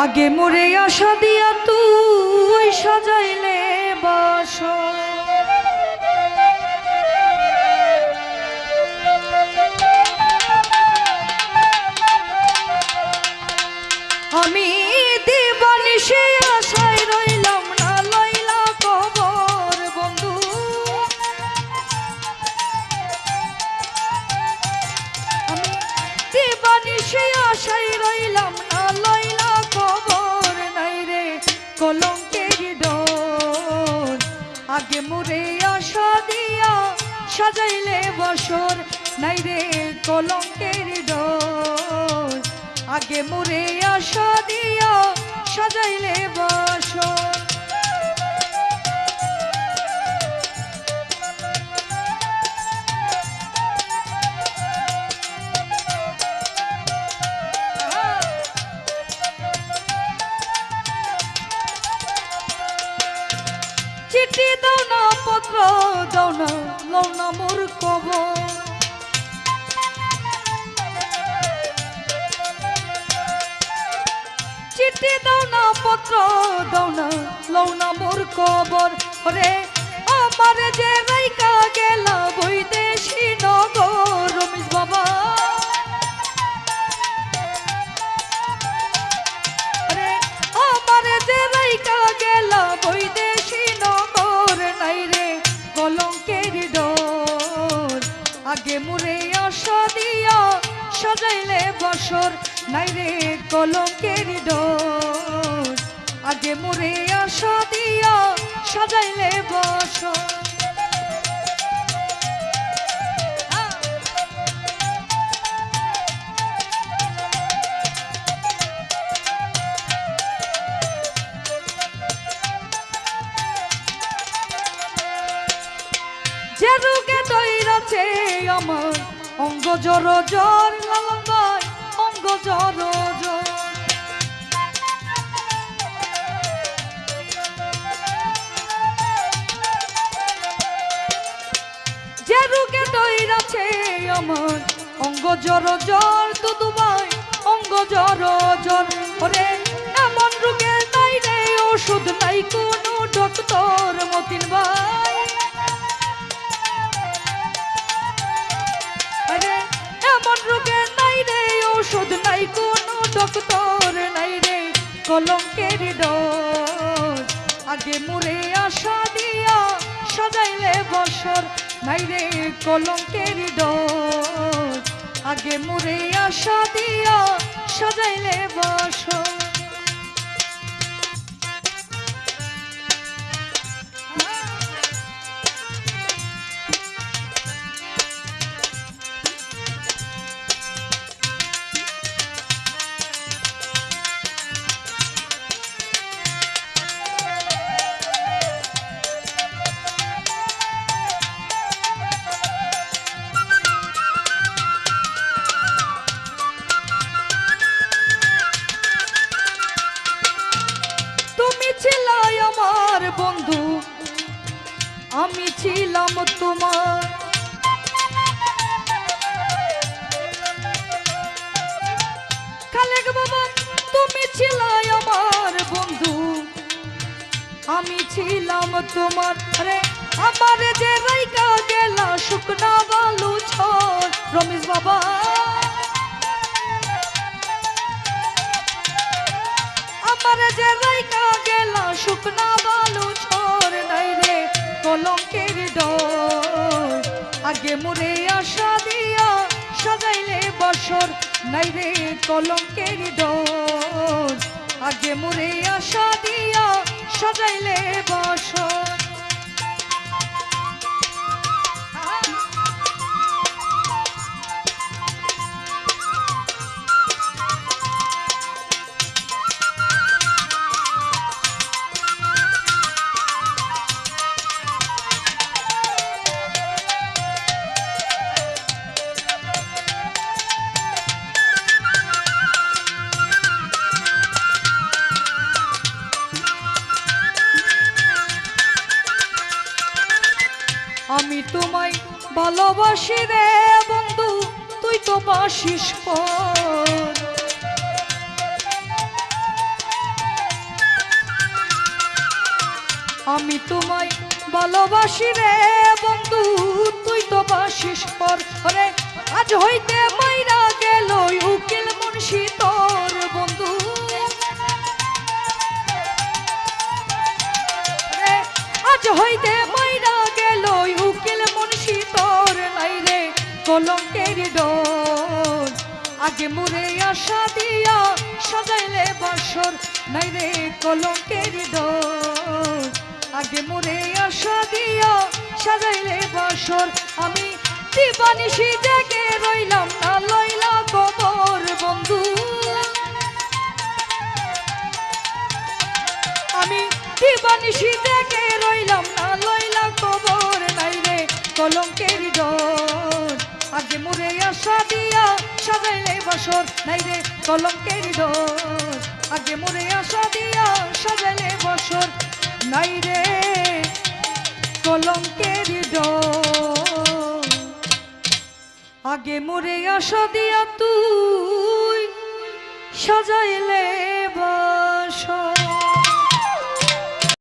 আগে মোরে আশা দিয়া তুই সাজাইলে বাস আগে মোরে আশা দিয়া সাজাইলে বসর, নাই রে কলঙ্কের ডোর আগে মোরে আশা দিয়া সাজাইলে বসর। চিঠি পত্র দাও না না মোর কবর চিঠি দাও না, পত্র দাও না, লও না মোর কবর রে আমার যে রাইকা গেলা বৈদেশি আগে মুরে অস দিয়া, সজাইলে বসর নাই রে কলঙ্কের ডোর আগে মুরে অস দিয়া, সজাইলে বসর অঙ্গ জর জ্বর লালন ভাই অঙ্গ জর জ্বর যে রোগে দৈরাছে আমার অঙ্গ জর জ্বর দুদু ভাই অঙ্গ জর জ্বর ওরে, এমন রোগে নাই রে ওষুধ নাই কোনো ডক্টর মতিন ভাই। কলঙ্কের ডোজ আগে মুরে আশা দিয়া সাজাইলে বসর নাইরে কলঙ্কের ডোজ আগে মুরে আশা দিয়া সাজাইলে বসর আমি ছিলাম তোমার। খালেক বাবা, তুমি ছিলাই আমার বন্ধু। আমি ছিলাম তোমার। রে আমার যে রাইকা গেলা শুকনা নাই রে কলঙ্কের দোষ। আগে মুরে আশা দিয়া সাজাইলে বসর তোমায় ভালোবাসি রে বন্ধু, তুই তো বাসিস আমি তোমায় ভালোবাসি রে বন্ধু, তুই তো বাসিস পর আজ হইতে মাইরা গেল উকিল মুন্সিতর কলঙ্কের ডোর আগে মুরে আশা দিয়া সাজাইলে বাসর, নাই রে কলঙ্কের ডোর আগে মুরে আশা দিয়া সাজাইলে বাসর, আমি দিবানিসি জেগে রইলাম না লইলা কবর, বন্ধু। আমি দিবানিসি সাজাইলে বসর নাই কলঙ্কের দোষ আগে মরে আসা দিয়া সাজাইলে বসর নাই কলঙ্কের আগে মরে আসা দিয়া তুই সাজাইলে বাসর।